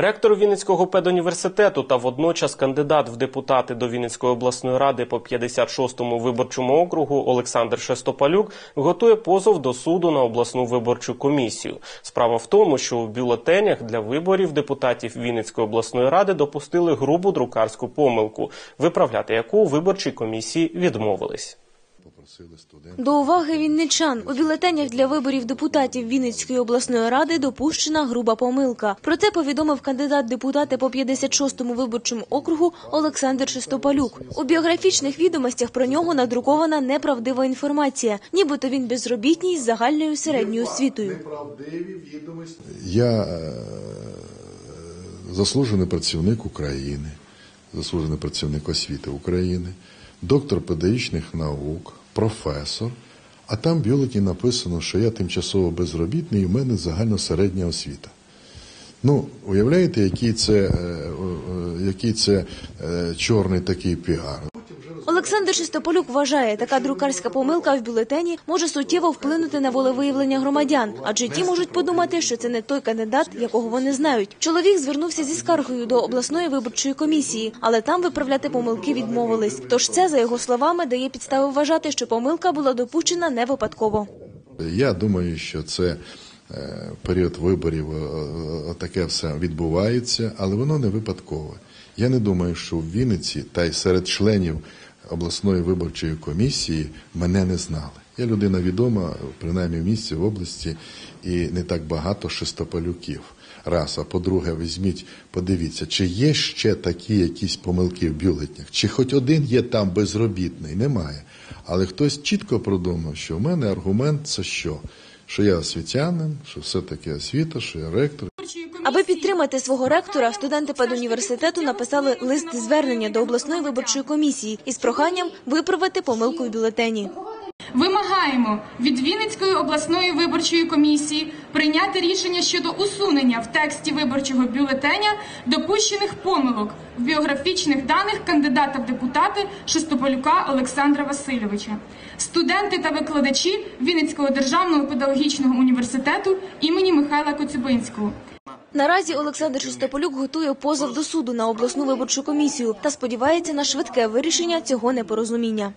Ректор Вінницького педуніверситету та водночас кандидат в депутати до Вінницької обласної ради по 56-му виборчому округу Олександр Шестопалюк готує позов до суду на обласну виборчу комісію. Справа в тому, що у бюлетенях для виборів депутатів Вінницької обласної ради допустили грубу друкарську помилку, виправляти яку у виборчій комісії відмовились. До уваги вінничан у бюлетенях для виборів депутатів Вінницької обласної ради допущена груба помилка. Про це повідомив кандидат депутати по 56-му виборчому округу Олександр Шестопалюк. У біографічних відомостях про нього надрукована неправдива інформація, нібито він безробітній з загальною середньою освітою. Я е, заслужений працівник України, заслужений працівник освіти України, доктор педагогічних наук, професор. А там в бюлеті написано, що я тимчасово безробітний і в мене загально середня освіта. Ну, уявляєте, який це, е, який це е, чорний такий піар. Олександр Шестополюк вважає, така друкарська помилка в бюлетені може суттєво вплинути на волевиявлення громадян, адже ті можуть подумати, що це не той кандидат, якого вони знають. Чоловік звернувся зі скаргою до обласної виборчої комісії, але там виправляти помилки відмовились. Тож це, за його словами, дає підстави вважати, що помилка була допущена не випадково. Я думаю, що це е, період виборів, е, е, таке все відбувається, але воно не випадкове. Я не думаю, що в Вінниці та й серед членів обласної виборчої комісії мене не знали. Я людина відома, принаймні в місті, в області, і не так багато шестопалюків. Раз, а по-друге, візьміть, подивіться, чи є ще такі якісь помилки в бюлетнях, чи хоч один є там безробітний, немає. Але хтось чітко продумав, що в мене аргумент це що? Що я освітянин, що все-таки освіта, що я ректор. Аби підтримати свого ректора, студенти педуніверситету написали лист звернення до обласної виборчої комісії із проханням виправити помилку в бюлетені. Вимагаємо від Вінницької обласної виборчої комісії прийняти рішення щодо усунення в тексті виборчого бюлетеня допущених помилок в біографічних даних кандидата в депутати Шестополюка Олександра Васильовича. Студенти та викладачі Вінницького державного педагогічного університету імені Михайла Коцюбинського. Наразі Олександр Шестополюк готує позов до суду на обласну виборчу комісію та сподівається на швидке вирішення цього непорозуміння.